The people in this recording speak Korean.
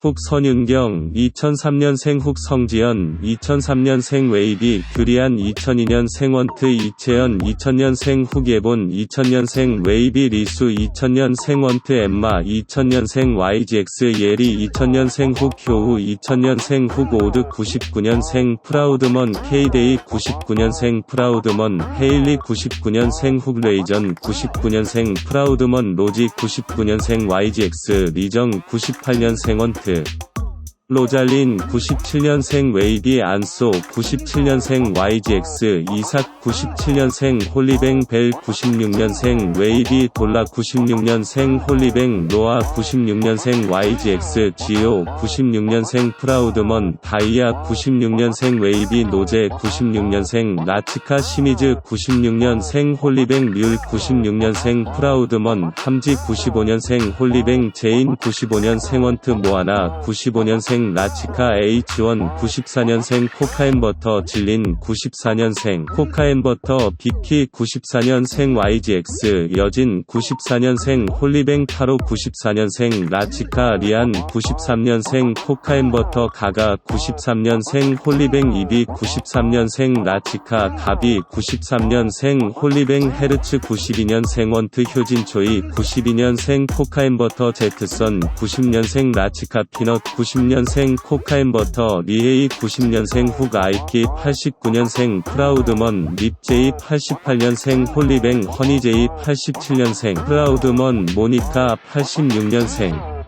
훅 선윤경 2003년생 훅 성지연 2003년생 웨이비 규리안 2002년생 원트 이채연 2000년생 훅 예본 2000년생 웨이비 리수 2000년생 원트 엠마 2000년생 YGX 예리 2000년생 훅 효우 2000년생 훅 오드 99년생 프라우드먼 K데이 99년생 프라우드먼 헤일리 99년생 훅 레이전 99년생 프라우드먼 로지 99년생 YGX 리정 98년생 원트 그 로잘린 97년생 웨이디 안소 97년생 YGX 이삭 97년생 홀리뱅 벨 96년생 웨이디 돌라 96년생 홀리뱅 노아 96년생 YGX 지오 96년생 프라우드먼 다이아 96년생 웨이비 노제 96년생 라치카 시미즈 96년생 홀리뱅 뮬 96년생 프라우드먼 함지 95년생 홀리뱅 제인 95년생 원트 모아나 95년생 라치카 H1 94년생 코카인버터 질린 94년생 코카인버터 비키 94년생 YGX 여진 94년생 홀리뱅 타로 94년생 라치카 리안 93년생 코카인버터 가가 93년생 홀리뱅 이비 93년생 라치카 가비 93년생 홀리뱅 헤르츠 92년생 원트 효진초이 92년생 코카인버터 제트선 90년생 라치카 피넛 90년생 코카인버터 리에이 90년생 훅 아이키 89년생 프라우드먼 립제이 88년생 홀리뱅 허니제이 87년생 프라우드먼 모니카 86년생.